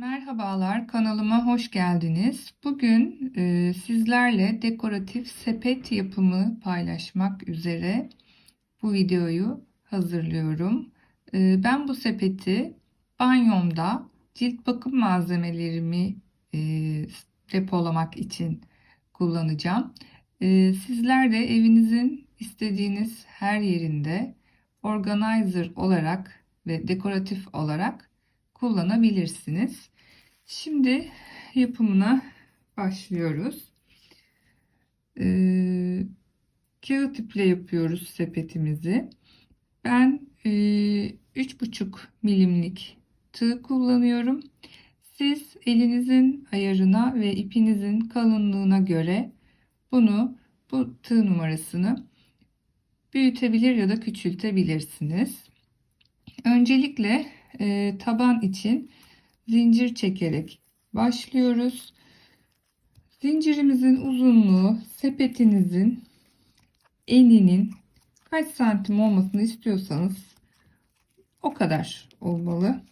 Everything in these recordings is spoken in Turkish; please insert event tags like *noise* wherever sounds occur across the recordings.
Merhabalar, kanalıma hoş geldiniz. Bugün e, sizlerle dekoratif sepet yapımı paylaşmak üzere bu videoyu hazırlıyorum. E, ben bu sepeti banyomda cilt bakım malzemelerimi e, depolamak için kullanacağım. E, sizler de evinizin istediğiniz her yerinde organizer olarak ve dekoratif olarak kullanabilirsiniz. Şimdi yapımına başlıyoruz. Ee, kağıt iple yapıyoruz sepetimizi. Ben e, 3,5 milimlik tığ kullanıyorum. Siz elinizin ayarına ve ipinizin kalınlığına göre bunu bu tığ numarasını büyütebilir ya da küçültebilirsiniz. Öncelikle e, taban için zincir çekerek başlıyoruz. Zincirimizin uzunluğu sepetinizin eninin kaç santim olmasını istiyorsanız o kadar olmalı.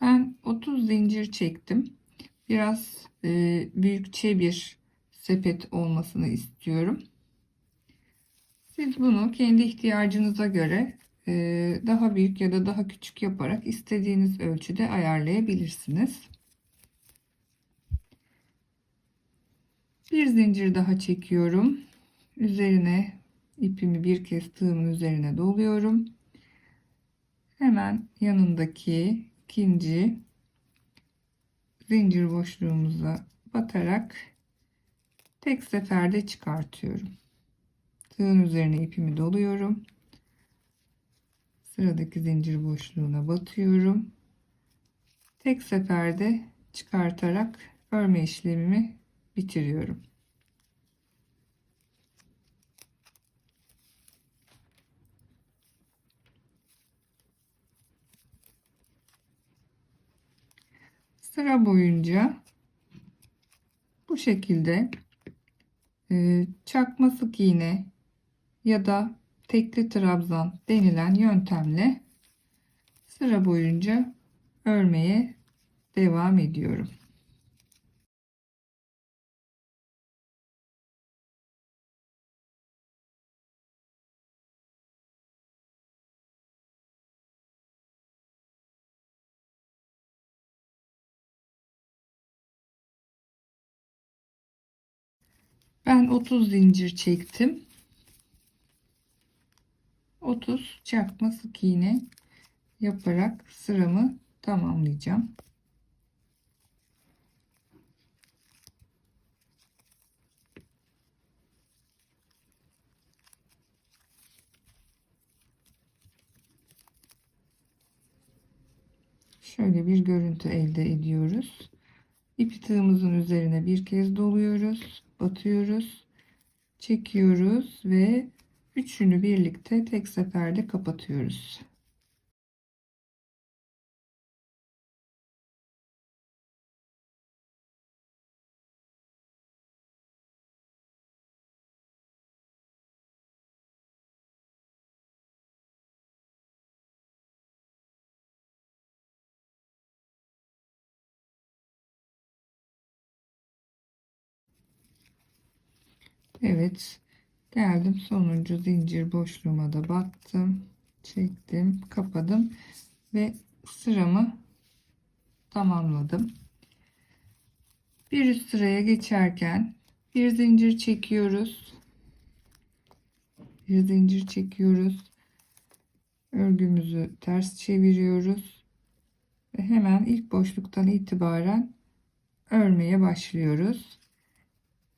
Ben 30 zincir çektim. Biraz e, büyükçe bir sepet olmasını istiyorum. Siz bunu kendi ihtiyacınıza göre e, daha büyük ya da daha küçük yaparak istediğiniz ölçüde ayarlayabilirsiniz. Bir zincir daha çekiyorum. Üzerine ipimi bir kez tığımın üzerine doluyorum. Hemen yanındaki ikinci zincir boşluğumuza batarak tek seferde çıkartıyorum. Tığın üzerine ipimi doluyorum. Sıradaki zincir boşluğuna batıyorum. Tek seferde çıkartarak örme işlemimi bitiriyorum. Sıra boyunca bu şekilde e, çakma sık iğne ya da tekli trabzan denilen yöntemle sıra boyunca örmeye devam ediyorum. Ben 30 zincir çektim. 30 çakma sık iğne yaparak sıramı tamamlayacağım. Şöyle bir görüntü elde ediyoruz. İpi tığımızın üzerine bir kez doluyoruz, batıyoruz, çekiyoruz ve üçünü birlikte tek seferde kapatıyoruz. Evet. Geldim sonuncu zincir boşluğuma da battım. Çektim, kapadım ve sıramı tamamladım. Bir üst sıraya geçerken bir zincir çekiyoruz. Bir zincir çekiyoruz. Örgümüzü ters çeviriyoruz. Ve hemen ilk boşluktan itibaren örmeye başlıyoruz.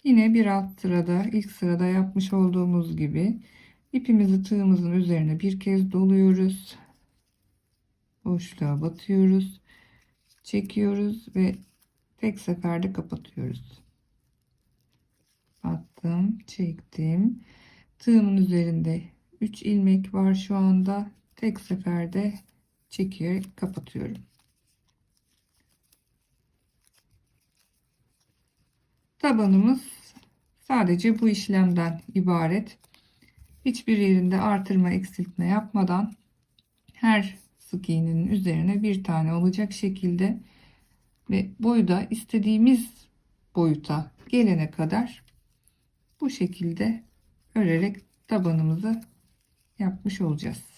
Yine bir alt sırada ilk sırada yapmış olduğumuz gibi ipimizi tığımızın üzerine bir kez doluyoruz. Boşluğa batıyoruz. Çekiyoruz ve tek seferde kapatıyoruz. Attım, çektim. Tığımın üzerinde 3 ilmek var şu anda. Tek seferde çekiyor, kapatıyorum. Tabanımız sadece bu işlemden ibaret. Hiçbir yerinde artırma eksiltme yapmadan her sık iğnenin üzerine bir tane olacak şekilde ve boyu da istediğimiz boyuta gelene kadar bu şekilde örerek tabanımızı yapmış olacağız.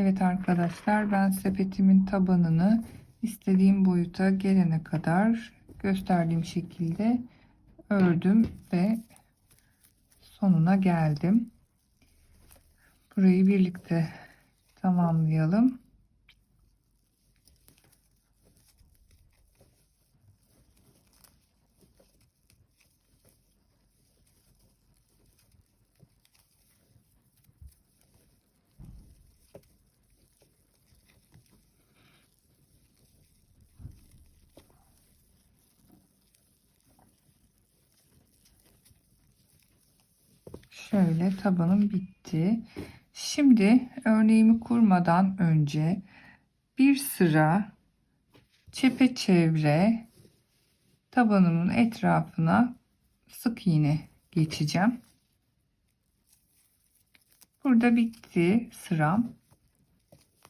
Evet arkadaşlar ben sepetimin tabanını istediğim boyuta gelene kadar gösterdiğim şekilde ördüm ve sonuna geldim. Burayı birlikte tamamlayalım. Şöyle tabanım bitti. Şimdi örneğimi kurmadan önce bir sıra çepeçevre tabanımın etrafına sık iğne geçeceğim. Burada bitti sıram.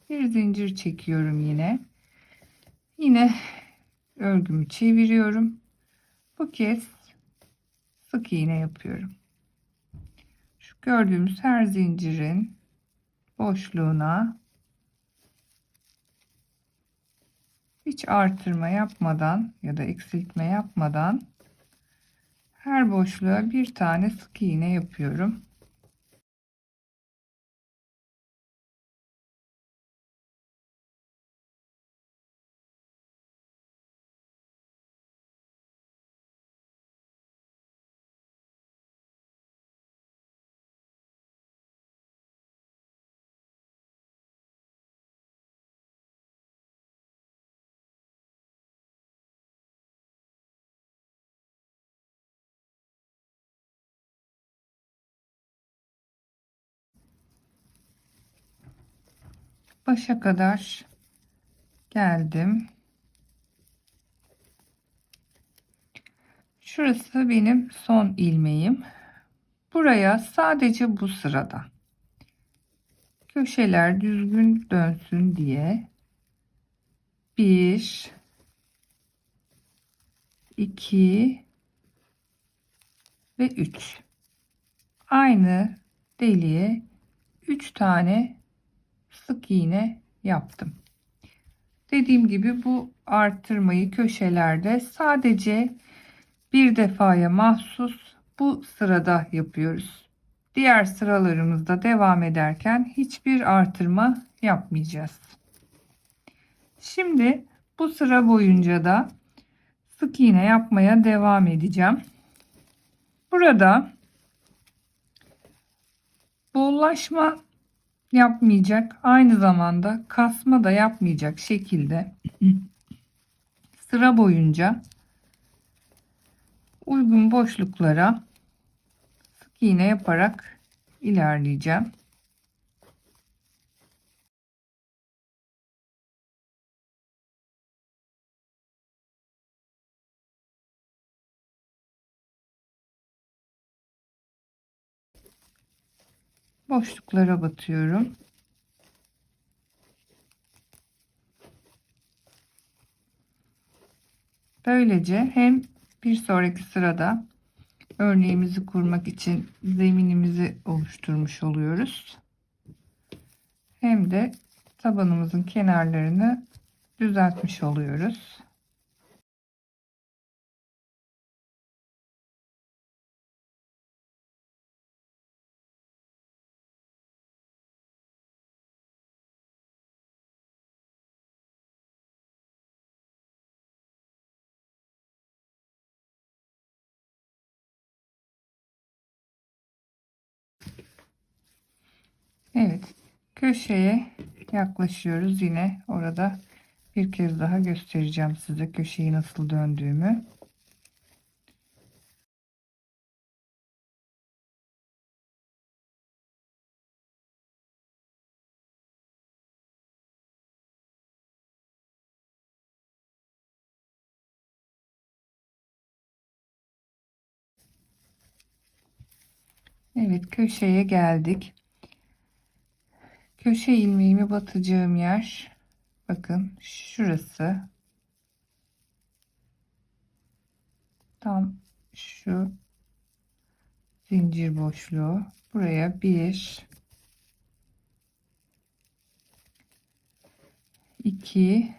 Bir zincir çekiyorum yine. Yine örgümü çeviriyorum. Bu kez sık iğne yapıyorum. Gördüğümüz her zincirin boşluğuna hiç artırma yapmadan ya da eksiltme yapmadan her boşluğa bir tane sık iğne yapıyorum. Başa kadar geldim. Şurası benim son ilmeğim. Buraya sadece bu sırada köşeler düzgün dönsün diye 1 2 ve 3 aynı deliğe 3 tane sık iğne yaptım. Dediğim gibi bu arttırmayı köşelerde sadece bir defaya mahsus bu sırada yapıyoruz. Diğer sıralarımızda devam ederken hiçbir artırma yapmayacağız. Şimdi bu sıra boyunca da sık iğne yapmaya devam edeceğim. Burada bollaşma yapmayacak aynı zamanda kasma da yapmayacak şekilde *clears throat* sıra boyunca uygun boşluklara sık iğne yaparak ilerleyeceğim. Boşluklara batıyorum. Böylece hem bir sonraki sırada örneğimizi kurmak için zeminimizi oluşturmuş oluyoruz. Hem de tabanımızın kenarlarını düzeltmiş oluyoruz. Evet. Köşeye yaklaşıyoruz. Yine orada bir kez daha göstereceğim size köşeyi nasıl döndüğümü. Evet köşeye geldik. Köşe ilmeğimi batacağım yer bakın şurası. Tam şu zincir boşluğu. Buraya bir 2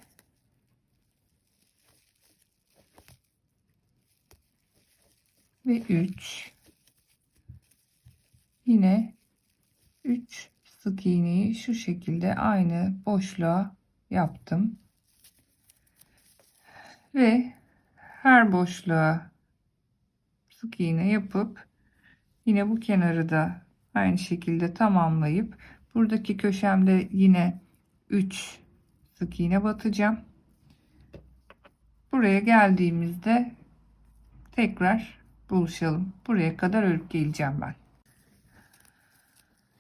ve 3 yine 3 sık iğneyi şu şekilde aynı boşluğa yaptım. Ve her boşluğa sık iğne yapıp yine bu kenarı da aynı şekilde tamamlayıp buradaki köşemde yine 3 sık iğne batacağım. Buraya geldiğimizde tekrar buluşalım. Buraya kadar örüp geleceğim ben.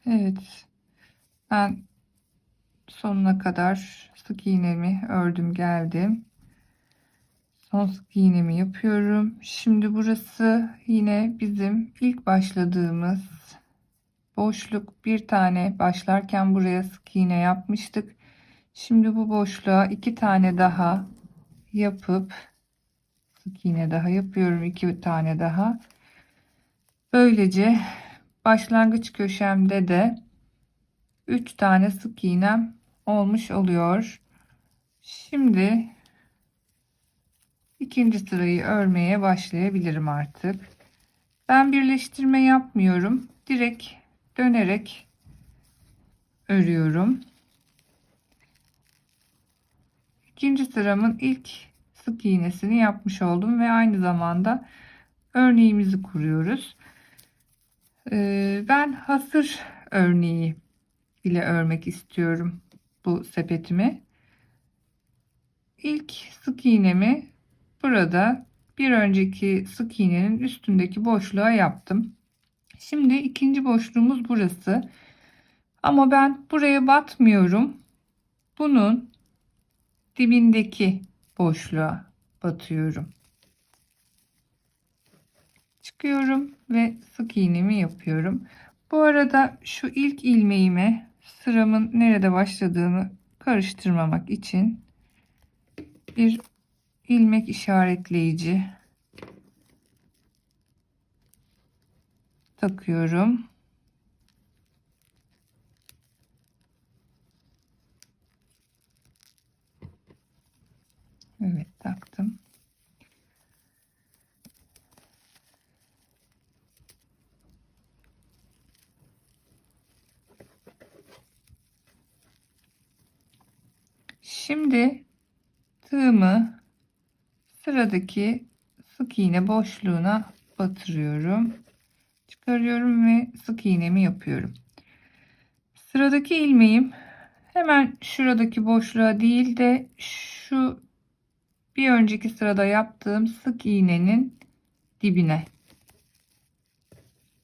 Evet ben sonuna kadar sık iğnemi ördüm geldim. Son sık iğnemi yapıyorum. Şimdi burası yine bizim ilk başladığımız boşluk. Bir tane başlarken buraya sık iğne yapmıştık. Şimdi bu boşluğa iki tane daha yapıp sık iğne daha yapıyorum iki tane daha. Böylece başlangıç köşemde de 3 tane sık iğnem olmuş oluyor. Şimdi ikinci sırayı örmeye başlayabilirim artık. Ben birleştirme yapmıyorum. Direkt dönerek örüyorum. İkinci sıramın ilk sık iğnesini yapmış oldum ve aynı zamanda örneğimizi kuruyoruz. Ee, ben hasır örneği ile örmek istiyorum bu sepetimi. İlk sık iğnemi burada bir önceki sık iğnenin üstündeki boşluğa yaptım. Şimdi ikinci boşluğumuz burası. Ama ben buraya batmıyorum. Bunun dibindeki boşluğa batıyorum. Çıkıyorum ve sık iğnemi yapıyorum. Bu arada şu ilk ilmeğime sıramın nerede başladığını karıştırmamak için bir ilmek işaretleyici takıyorum. Evet taktım. Şimdi tığımı sıradaki sık iğne boşluğuna batırıyorum. Çıkarıyorum ve sık iğnemi yapıyorum. Sıradaki ilmeğim hemen şuradaki boşluğa değil de şu bir önceki sırada yaptığım sık iğnenin dibine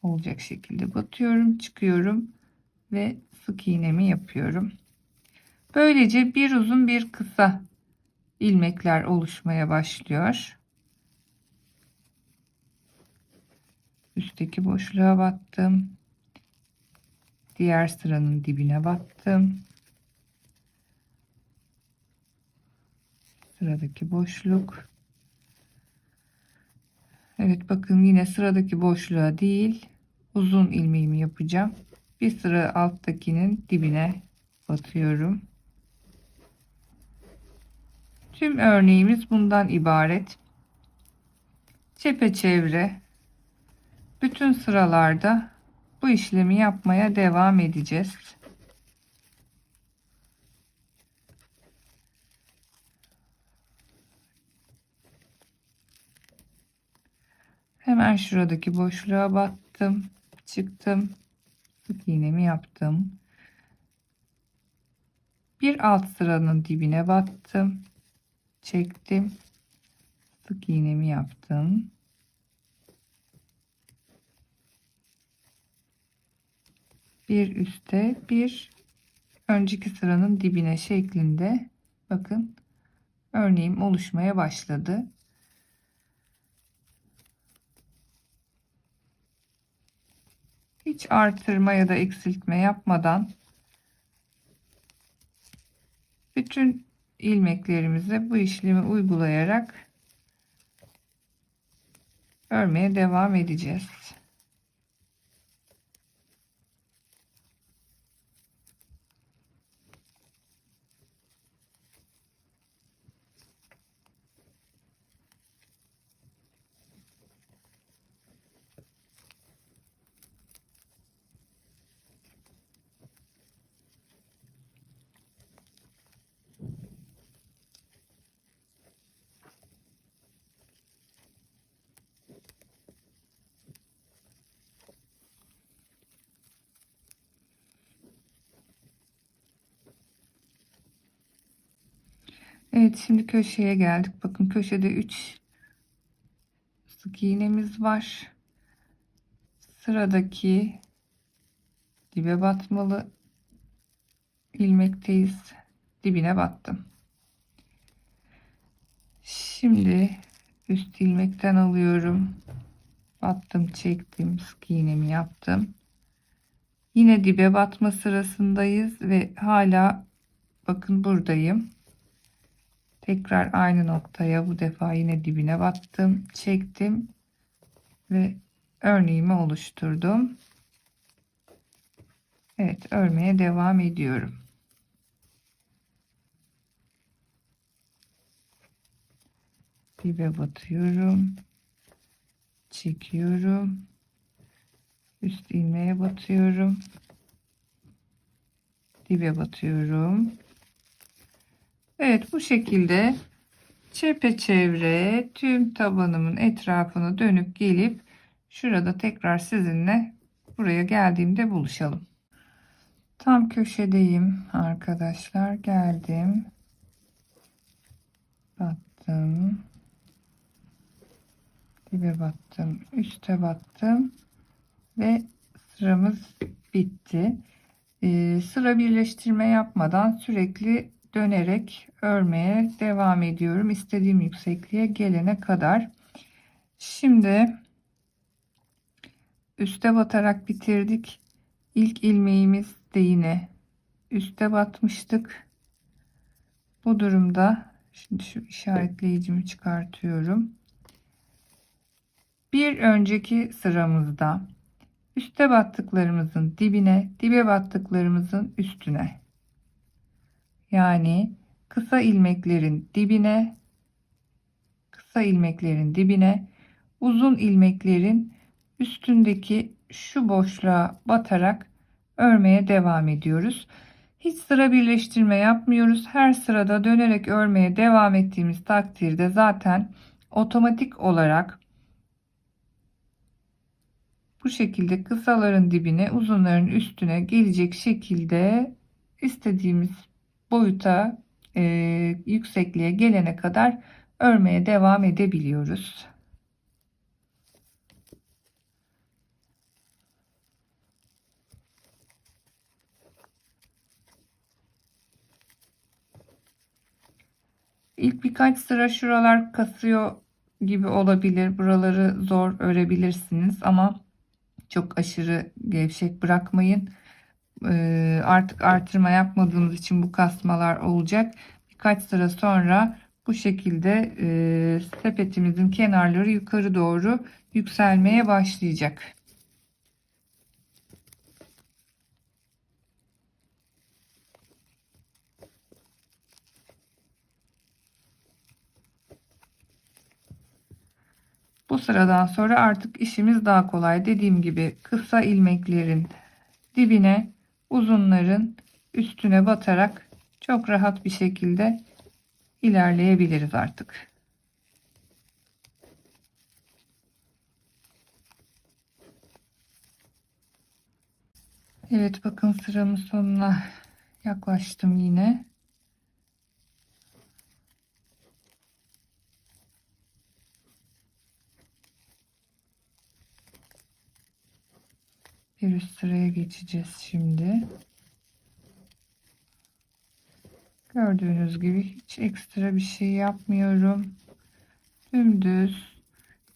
olacak şekilde batıyorum, çıkıyorum ve sık iğnemi yapıyorum. Böylece bir uzun bir kısa ilmekler oluşmaya başlıyor. Üstteki boşluğa battım. Diğer sıranın dibine battım. Sıradaki boşluk. Evet bakın yine sıradaki boşluğa değil uzun ilmeğimi yapacağım. Bir sıra alttakinin dibine batıyorum. Tüm örneğimiz bundan ibaret. Çepeçevre bütün sıralarda bu işlemi yapmaya devam edeceğiz. Hemen şuradaki boşluğa battım, çıktım, sık iğnemi yaptım. Bir alt sıranın dibine battım çektim. Sık iğnemi yaptım. Bir üste bir. Önceki sıranın dibine şeklinde. Bakın örneğim oluşmaya başladı. Hiç artırma ya da eksiltme yapmadan bütün ilmeklerimize bu işlemi uygulayarak örmeye devam edeceğiz. Evet şimdi köşeye geldik. Bakın köşede 3 sık iğnemiz var. Sıradaki dibe batmalı ilmekteyiz. Dibine battım. Şimdi üst ilmekten alıyorum. Battım, çektim, sık iğnemi yaptım. Yine dibe batma sırasındayız ve hala bakın buradayım. Tekrar aynı noktaya bu defa yine dibine battım, çektim ve örneğimi oluşturdum. Evet, örmeye devam ediyorum. Dibe batıyorum. Çekiyorum. Üst ilmeğe batıyorum. Dibe batıyorum. Evet bu şekilde çepeçevre tüm tabanımın etrafını dönüp gelip şurada tekrar sizinle buraya geldiğimde buluşalım. Tam köşedeyim arkadaşlar. Geldim. Battım. Dibe battım. Üste battım. Ve sıramız bitti. Ee, sıra birleştirme yapmadan sürekli dönerek örmeye devam ediyorum. istediğim yüksekliğe gelene kadar. Şimdi üste batarak bitirdik. İlk ilmeğimiz de yine üste batmıştık. Bu durumda şimdi şu işaretleyicimi çıkartıyorum. Bir önceki sıramızda üste battıklarımızın dibine, dibe battıklarımızın üstüne yani kısa ilmeklerin dibine kısa ilmeklerin dibine uzun ilmeklerin üstündeki şu boşluğa batarak örmeye devam ediyoruz. Hiç sıra birleştirme yapmıyoruz. Her sırada dönerek örmeye devam ettiğimiz takdirde zaten otomatik olarak bu şekilde kısaların dibine uzunların üstüne gelecek şekilde istediğimiz boyuta e, yüksekliğe gelene kadar örmeye devam edebiliyoruz. İlk birkaç sıra şuralar kasıyor gibi olabilir. Buraları zor örebilirsiniz ama çok aşırı gevşek bırakmayın. Ee, artık artırma yapmadığımız için bu kasmalar olacak. Birkaç sıra sonra bu şekilde e, sepetimizin kenarları yukarı doğru yükselmeye başlayacak. Bu sıradan sonra artık işimiz daha kolay. Dediğim gibi kısa ilmeklerin dibine uzunların üstüne batarak çok rahat bir şekilde ilerleyebiliriz artık. Evet bakın sıramın sonuna yaklaştım yine. Üst sıraya geçeceğiz şimdi. Gördüğünüz gibi hiç ekstra bir şey yapmıyorum. Dümdüz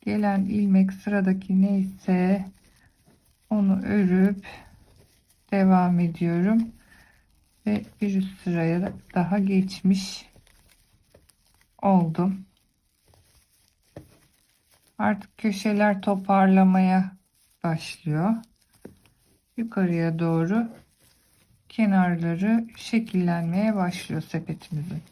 gelen ilmek sıradaki neyse onu örüp devam ediyorum ve bir üst sıraya daha geçmiş oldum. Artık köşeler toparlamaya başlıyor. Yukarıya doğru kenarları şekillenmeye başlıyor sepetimizin.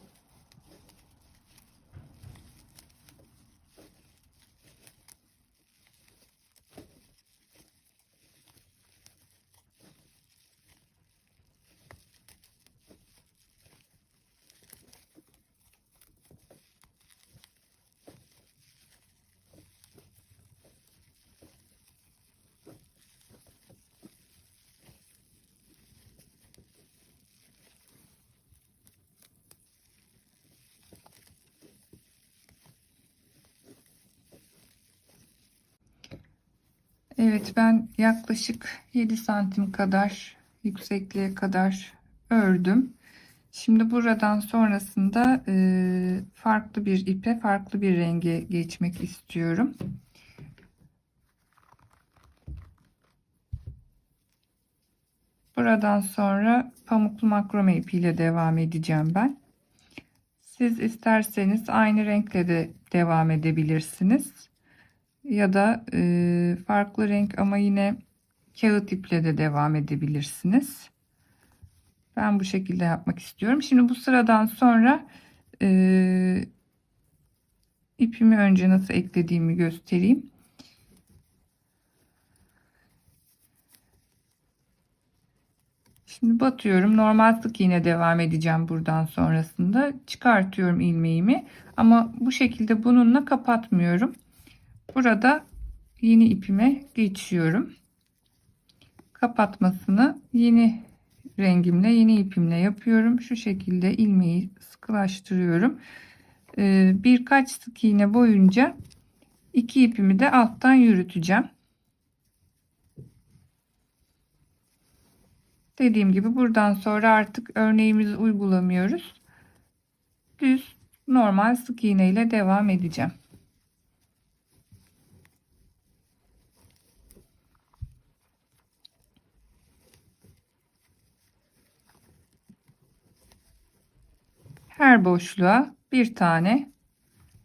Evet ben yaklaşık 7 santim kadar yüksekliğe kadar ördüm. Şimdi buradan sonrasında e, farklı bir ipe farklı bir renge geçmek istiyorum. Buradan sonra pamuklu makrome ipiyle devam edeceğim ben. Siz isterseniz aynı renkle de devam edebilirsiniz ya da e, farklı renk ama yine kağıt iple de devam edebilirsiniz. Ben bu şekilde yapmak istiyorum. Şimdi bu sıradan sonra e, ipimi önce nasıl eklediğimi göstereyim. Şimdi batıyorum. Normal sık iğne devam edeceğim buradan sonrasında. Çıkartıyorum ilmeğimi. Ama bu şekilde bununla kapatmıyorum. Burada yeni ipime geçiyorum. Kapatmasını yeni rengimle yeni ipimle yapıyorum. Şu şekilde ilmeği sıkılaştırıyorum. Ee, birkaç sık iğne boyunca iki ipimi de alttan yürüteceğim. Dediğim gibi buradan sonra artık örneğimizi uygulamıyoruz. Düz normal sık iğne ile devam edeceğim. Her boşluğa bir tane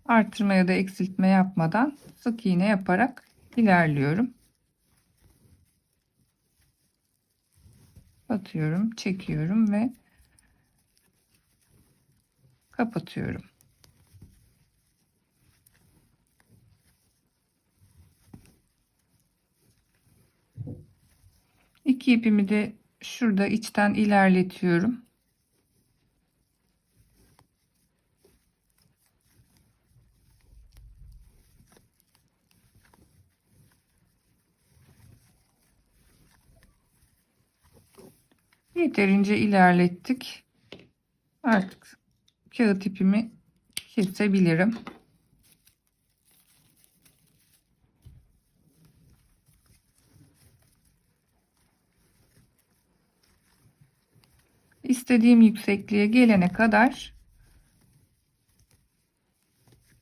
artırma ya da eksiltme yapmadan sık iğne yaparak ilerliyorum. Batıyorum, çekiyorum ve kapatıyorum. İki ipimi de şurada içten ilerletiyorum. Yeterince ilerlettik. Artık kağıt ipimi kesebilirim. İstediğim yüksekliğe gelene kadar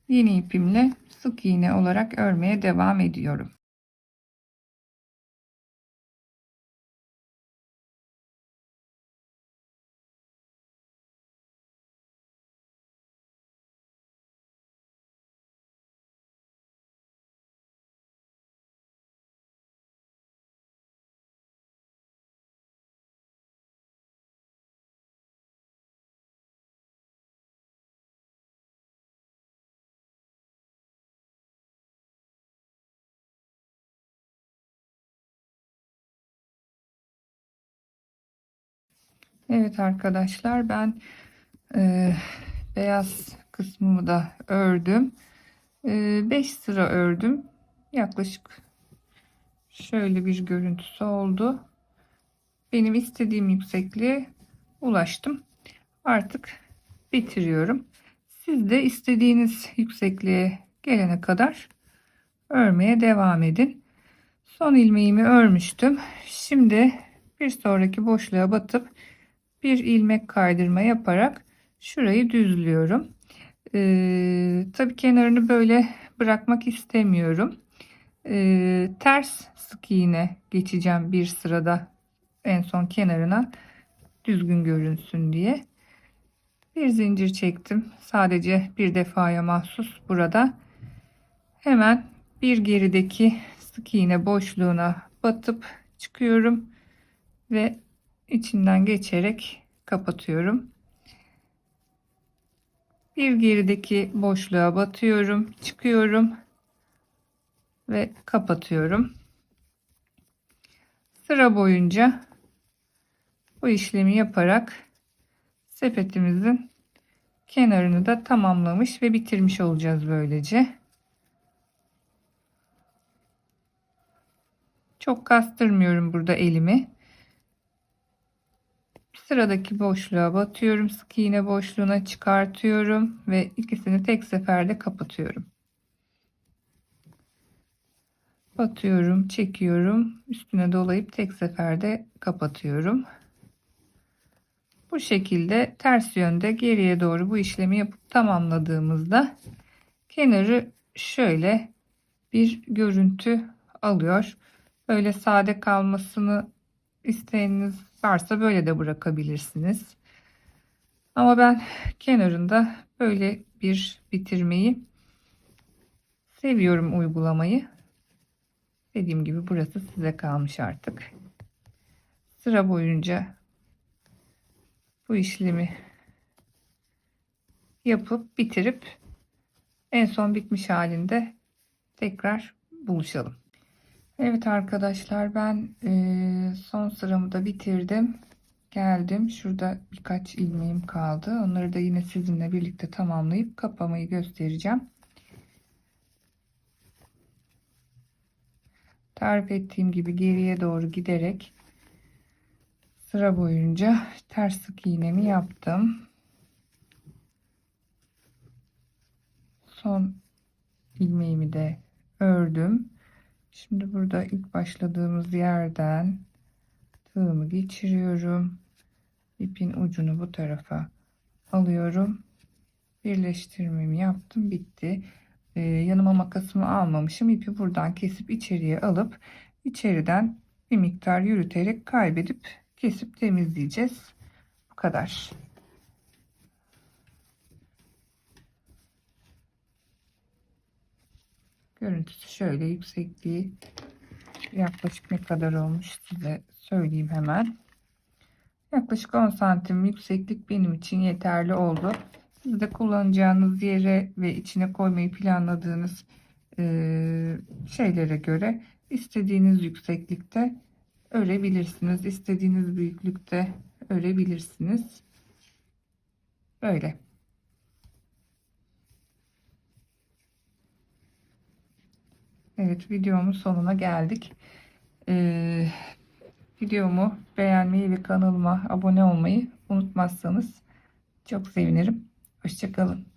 yeni ipimle sık iğne olarak örmeye devam ediyorum. Evet arkadaşlar ben e, beyaz kısmımı da ördüm. 5 e, sıra ördüm. Yaklaşık şöyle bir görüntüsü oldu. Benim istediğim yüksekliğe ulaştım. Artık bitiriyorum. Siz de istediğiniz yüksekliğe gelene kadar örmeye devam edin. Son ilmeğimi örmüştüm. Şimdi bir sonraki boşluğa batıp bir ilmek kaydırma yaparak şurayı düzlüyorum. Ee, tabii kenarını böyle bırakmak istemiyorum. e, ters sık iğne geçeceğim bir sırada en son kenarına düzgün görünsün diye. Bir zincir çektim. Sadece bir defaya mahsus burada. Hemen bir gerideki sık iğne boşluğuna batıp çıkıyorum ve içinden geçerek kapatıyorum. Bir gerideki boşluğa batıyorum, çıkıyorum ve kapatıyorum. Sıra boyunca bu işlemi yaparak sepetimizin kenarını da tamamlamış ve bitirmiş olacağız böylece. Çok kastırmıyorum burada elimi. Sıradaki boşluğa batıyorum. Sık iğne boşluğuna çıkartıyorum ve ikisini tek seferde kapatıyorum. Batıyorum, çekiyorum. Üstüne dolayıp tek seferde kapatıyorum. Bu şekilde ters yönde geriye doğru bu işlemi yapıp tamamladığımızda kenarı şöyle bir görüntü alıyor. Böyle sade kalmasını isteğiniz varsa böyle de bırakabilirsiniz. Ama ben kenarında böyle bir bitirmeyi seviyorum uygulamayı. Dediğim gibi burası size kalmış artık. Sıra boyunca bu işlemi yapıp bitirip en son bitmiş halinde tekrar buluşalım. Evet arkadaşlar ben e, son sıramı da bitirdim. Geldim. Şurada birkaç ilmeğim kaldı. Onları da yine sizinle birlikte tamamlayıp kapamayı göstereceğim. Tarif ettiğim gibi geriye doğru giderek sıra boyunca ters sık iğnemi yaptım. Son ilmeğimi de ördüm. Şimdi burada ilk başladığımız yerden tığımı geçiriyorum. İpin ucunu bu tarafa alıyorum. Birleştirmemi yaptım. Bitti. Ee, yanıma makasımı almamışım. İpi buradan kesip içeriye alıp içeriden bir miktar yürüterek kaybedip kesip temizleyeceğiz. Bu kadar. Görüntüsü şöyle yüksekliği yaklaşık ne kadar olmuş size söyleyeyim hemen. Yaklaşık 10 santim yükseklik benim için yeterli oldu. Siz de kullanacağınız yere ve içine koymayı planladığınız e, şeylere göre istediğiniz yükseklikte örebilirsiniz. İstediğiniz büyüklükte örebilirsiniz. Böyle. Evet videomun sonuna geldik. Ee, videomu beğenmeyi ve kanalıma abone olmayı unutmazsanız çok sevinirim. Hoşçakalın.